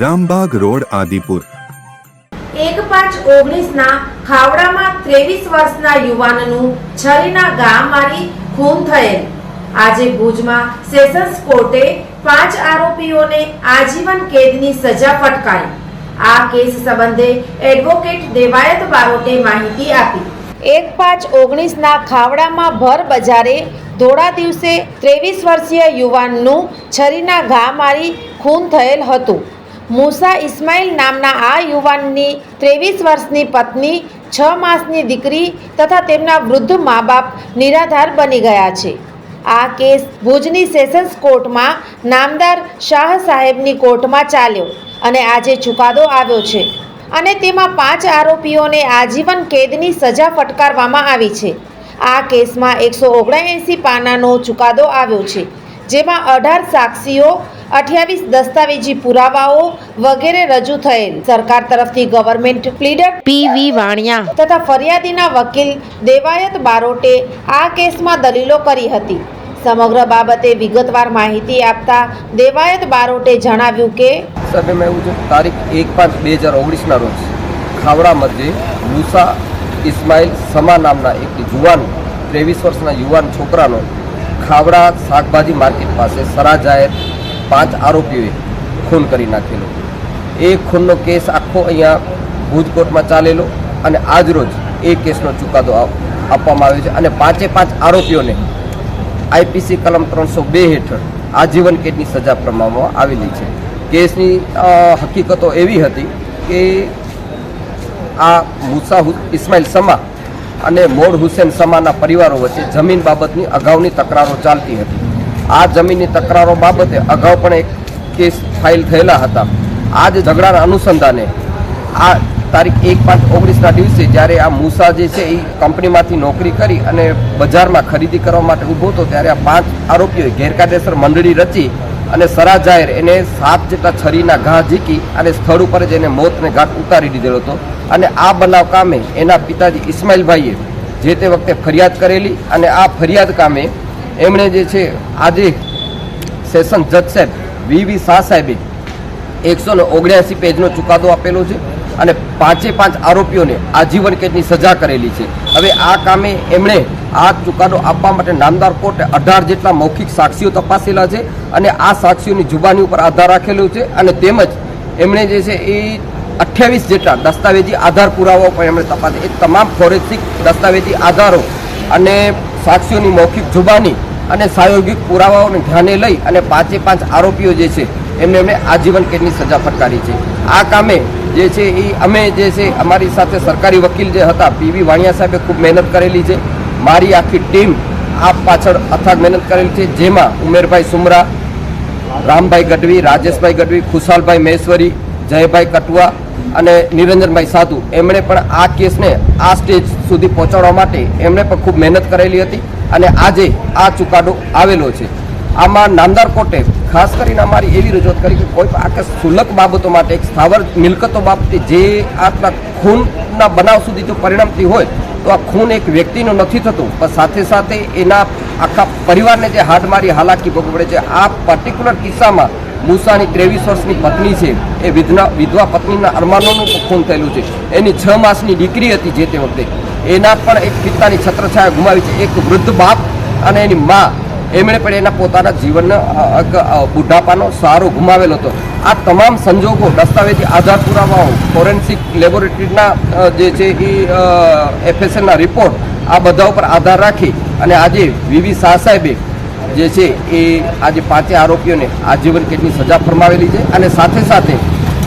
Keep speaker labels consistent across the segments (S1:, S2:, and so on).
S1: Rambag road Adipur.
S2: એક પાંચ ઓગણીસના ખાવડામાં ત્રેવીસ વર્ષના યુવાનનું છરીના ગા મારી ખૂન થયેલ. આજે ભુજમાં સેશન્સ કોર્ટે પાંચ આરોપીઓને આજીવન કેદની સજા ફટકારી. આ કેસ સંબંધે એડવોકેટ દેવાયત બારોટે માહિતી આપી. એક પાંચ ઓગણીસના ખાવડામાં ભર બજારે ધોળા દિવસે ત્રેવીસ વર્ષીય યુવાનનું છરીના ઘા મારી ખૂન થયેલ હતું. મૂસા ઇસ્માઇલ નામના આ યુવાનની ત્રેવીસ વર્ષની પત્ની, છ માસની દીકરી તથા તેમના વૃદ્ધ મા બાપ નિરાધાર બની ગયા છે. આ કેસ ભુજની સેશન્સ કોર્ટમાં નામદાર શાહ સાહેબની કોર્ટમાં ચાલ્યો અને આજે ચુકાદો આવ્યો છે અને તેમાં પાંચ આરોપીઓને આજીવન કેદની સજા ફટકારવામાં આવી છે. આ કેસમાં એકસો ઓગણએંસી પાનાનો ચુકાદો આવ્યો છે, જેમાં અઢાર સાક્ષીઓ અઠ્યાવીસ દસ્તાવેજી પુરાવાઓ વગેરે રજૂ થયેલ. સરકાર તરફથી ગવર્મેન્ટ પ્લીડર પી વી વાણિયા. તથા ફરિયાદીના વકીલ દેવાયત બારોટે આ કેસમાં દલીલો કરી હતી. સમગ્ર બાબતે વિગતવાર માહિતી આપતા દેવાયત બારોટે જણાવ્યું કે
S3: સાહેબ એવું છે તારીખ એક પાંચ બે હજાર ઓગણીસના રોજ ખાવડા મધ્યે મુસા ઇસ્માઇલ સમા નામના એક જુવાન ત્રેવીસ વર્ષના યુવાન છોકરાનો ખાવડા શાકભાજી માર્કેટ પાસે સરા જાહેર પાંચ આરોપીઓએ ખૂન કરી નાખેલો. એ ખૂનનો કેસ આખો અહીંયા ભુજ કોર્ટમાં ચાલેલો અને આજરોજ એ કેસનો ચુકાદો આપવામાં આવ્યો છે અને પાંચે પાંચ આરોપીઓને આઈપીસી કલમ ત્રણસો બે હેઠળ આજીવન કેદની સજા પ્રમાણમાં આવેલી છે. કેસની હકીકતો એવી હતી કે આ મુસા ઇસ્માઇલ સમા અને મોડ હુસેન સમાના પરિવારો વચ્ચે જમીન બાબતની અગાઉની તકરારો ચાલતી હતી. આ જમીનની તકરારો બાબતે અગાઉ પણ એક કેસ ફાઇલ થયેલા હતા. આ જ ઝઘડાના અનુસંધાને આ તારીખ એક પાંચ ઓગણીસના દિવસે જ્યારે આ મૂસા જે છે એ કંપનીમાંથી નોકરી કરી અને બજારમાં ખરીદી કરવા માટે ઊભો હતો ત્યારે આ પાંચ આરોપીઓએ ગેરકાયદેસર મંડળી રચી અને સરા જાહેર એને સાત જેટલા છરીના ઘા ઝીકી અને સ્થળ ઉપર જ એને મોતને ઘાટ ઉતારી દીધેલો હતો. અને આ બનાવ કામે એના પિતાજી ઇસ્માઇલભાઈએ જે તે વખતે ફરિયાદ કરેલી અને આ ફરિયાદ કામે એમણે જે છે આજે સેશન જજ સાહેબ વી શાહ સાહેબે એકસો ને ઓગણ્યાસી પેજનો ચુકાદો આપેલો છે અને પાંચે પાંચ આરોપીઓને આજીવન કેદની સજા કરેલી છે. હવે આ કામે એમણે આ ચુકાદો આપવા માટે નામદાર કોર્ટે અઢાર જેટલા મૌખિક સાક્ષીઓ તપાસેલા છે અને આ સાક્ષીઓની જુબાની ઉપર આધાર રાખેલો છે અને તેમજ એમણે જે છે એ અઠ્યાવીસ જેટલા દસ્તાવેજી આધાર પુરાવાઓ પણ એમણે તપાસ. એ તમામ ફોરેન્સિક દસ્તાવેજી આધારો અને સાક્ષીઓની મૌખિક જુબાની અને સાયોગિક પુરાવાઓને ધ્યાને લઈ અને પાંચે પાંચ આરોપીઓ જે છે, એમને એમણે આજીવન કેદની સજા ફટકારી છે. આ કામે જે છે, એ અમે જે છે, અમારી સાથે સરકારી વકીલ જે હતા પીવી વાણિયા સાહેબે ખૂબ મહેનત કરેલી છે. મારી આખી ટીમ આ પાછળ અથાગ મહેનત કરેલી છે, જેમાં ઉમેરભાઈ સુમરા, રામભાઈ ગઢવી, રાજેશભાઈ ગઢવી, ખુશાલભાઈ મહેશ્વરી જયભાઈ કટુઆ અને નિરંજનભાઈ સાધુ, એમણે પણ આ કેસને આ સ્ટેજ સુધી પહોંચાડવા માટે એમણે પણ ખૂબ મહેનત કરેલી હતી અને આજે આ ચુકાદો આવેલો છે. આમાં નામદાર કોર્ટે ખાસ કરીને અમારી એવી રજૂઆત કરી કે કોઈ પણ આ કે સુલક બાબતો માટે એક સ્થાવર મિલકતો બાબતે જે આટલા ખૂનના બનાવ સુધી જો પરિણમતી હોય, તો આ ખૂન એક વ્યક્તિનું નથી થતું, પણ સાથે સાથે એના આખા પરિવારને જે હાડમારી હાલાકી ભોગવવી પડે છે. આ પર્ટિક્યુલર કિસ્સામાં મૂસાની ત્રેવીસ વર્ષની પત્ની છે. એ વિધના વિધવા પત્નીના અરમાનોનું ખૂન થયેલું છે. એની છ માસની દીકરી હતી જે તે વખતે. એના પણ એક પિતાની છત્રછાયા ગુમાવી છે. એક વૃદ્ધ બાપ અને એની મા. એમણે પણ એના પોતાના જીવનનો બુઢાપાનો સહારો ગુમાવેલો હતો. આ તમામ સંજોગો દસ્તાવેજી આધાર પુરાવાઓ, ફોરેન્સિક લેબોરેટરીના જે છે એ એફએસએલના રિપોર્ટ, આ બધા ઉપર આધાર રાખી અને આજે વીવી શાહ સાહેબે જે છે એ આજે પાંચે આરોપીઓને આજીવન કેદની સજા ફરમાવેલી છે અને સાથે સાથે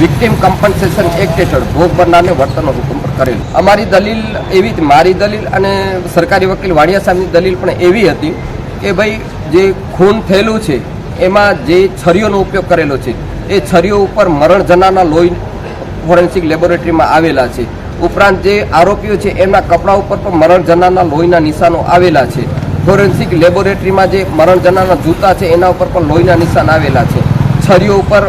S3: વિક્ટિમ કમ્પન્સેશન એક્ટ હેઠળ ભોગ બનનારને વર્તનનો હુકમ પણ કરેલો. અમારી દલીલ એવી જ, મારી દલીલ અને સરકારી વકીલ વાણિયા સાહેબની દલીલ પણ એવી હતી કે ભાઈ, જે ખૂન થયેલું છે, એમાં જે છરીઓનો ઉપયોગ કરેલો છે, એ છરીઓ ઉપર મરણ જનારના લોહી ફોરેન્સિક લેબોરેટરીમાં આવેલા છે. ઉપરાંત જે આરોપીઓ છે, એમના કપડા ઉપર પણ મરણ જનારના લોહીના નિશાનો આવેલા છે. ફોરેન્સિક લેબોરેટરીમાં જે મરણ જૂતા છે, એના ઉપર પણ લોહીના નિશાન આવેલા છે. છરીઓ ઉપર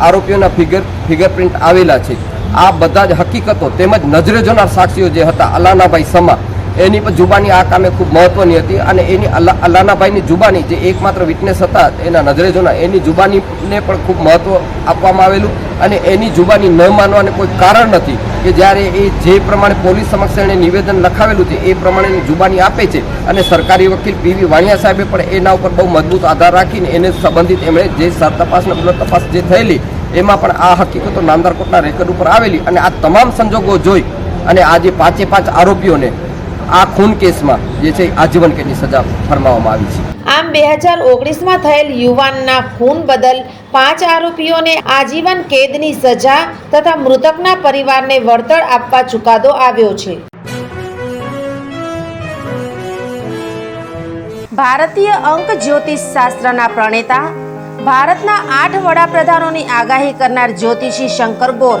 S3: આરોપીઓના ફિગર, ફિંગરપ્રિન્ટ આવેલા છે. આ બધા જ હકીકતો તેમજ નજરે જોનાર સાક્ષીઓ જે હતા, અલાનાભાઈ સમા એની પણ જુબાની આ કામે ખૂબ મહત્વની હતી અને એની અલ્લા અલાનાભાઈની જુબાની જે એકમાત્ર વિટનેસ હતા એના નજરે જોના એની જુબાનીને પણ ખૂબ મહત્વ આપવામાં આવેલું અને એની જુબાની ન માનવાને કોઈ કારણ નથી કે જ્યારે એ જે પ્રમાણે પોલીસ સમક્ષ એણે નિવેદન લખાવેલું છે, એ પ્રમાણેની જુબાની આપે છે. અને સરકારી વકીલ પીવી વાણિયા સાહેબે પણ એના ઉપર બહુ મજબૂત આધાર રાખીને એને સંબંધિત એમણે જે સર તપાસ તપાસ જે થયેલી, એમાં પણ આ હકીકતો નામદાર કોર્ટના રેકર્ડ ઉપર આવેલી. અને આ તમામ સંજોગો જોઈ અને આ જે પાંચે પાંચ આરોપીઓને આ ખૂન કેસમાં જે છે આજીવન કેદની સજા ફરમાવવામાં આવી છે.
S2: આમ બે હજાર ઓગણીસમાં થયેલ યુવાનના ખૂન બદલ પાંચ આરોપીઓને આજીવન કેદની સજા તથા મૃતકના પરિવારને વળતર આપવા ચુકાદો આવ્યો છે. ભારતીય અંક જ્યોતિષ શાસ્ત્રના પ્રણેતા, ભારતના આઠ વડાપ્રધાનોની આગાહી કરનાર જ્યોતિષી શંકર ગોર